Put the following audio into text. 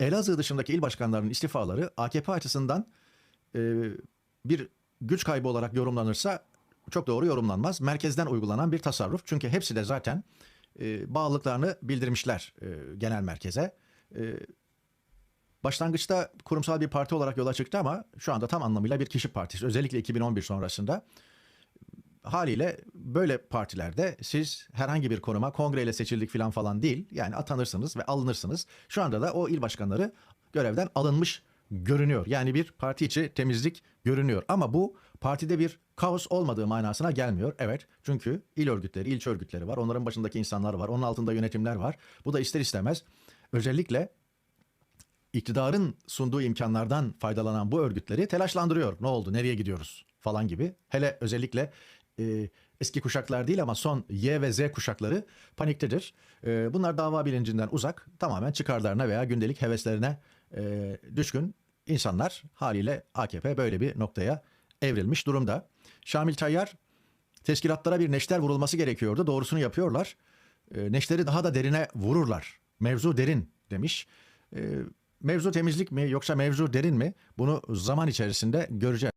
Elazığ dışındaki il başkanlarının istifaları AKP açısından e, bir güç kaybı olarak yorumlanırsa çok doğru yorumlanmaz. Merkezden uygulanan bir tasarruf. Çünkü hepsi de zaten e, bağlılıklarını bildirmişler e, genel merkeze. E, başlangıçta kurumsal bir parti olarak yola çıktı ama şu anda tam anlamıyla bir kişi partisi. Özellikle 2011 sonrasında haliyle böyle partilerde siz herhangi bir konuma kongreyle seçildik falan falan değil. Yani atanırsınız ve alınırsınız. Şu anda da o il başkanları görevden alınmış görünüyor. Yani bir parti içi temizlik görünüyor. Ama bu partide bir kaos olmadığı manasına gelmiyor. Evet çünkü il örgütleri, ilçe örgütleri var. Onların başındaki insanlar var. Onun altında yönetimler var. Bu da ister istemez özellikle iktidarın sunduğu imkanlardan faydalanan bu örgütleri telaşlandırıyor. Ne oldu, nereye gidiyoruz falan gibi. Hele özellikle e, eski kuşaklar değil ama son Y ve Z kuşakları paniktedir. E, bunlar dava bilincinden uzak, tamamen çıkarlarına veya gündelik heveslerine e, düşkün insanlar. Haliyle AKP böyle bir noktaya evrilmiş durumda. Şamil Tayyar teşkilatlara bir neşter vurulması gerekiyordu. Doğrusunu yapıyorlar. E, neşteri daha da derine vururlar. Mevzu derin demiş. E, mevzu temizlik mi yoksa mevzu derin mi? Bunu zaman içerisinde göreceğiz.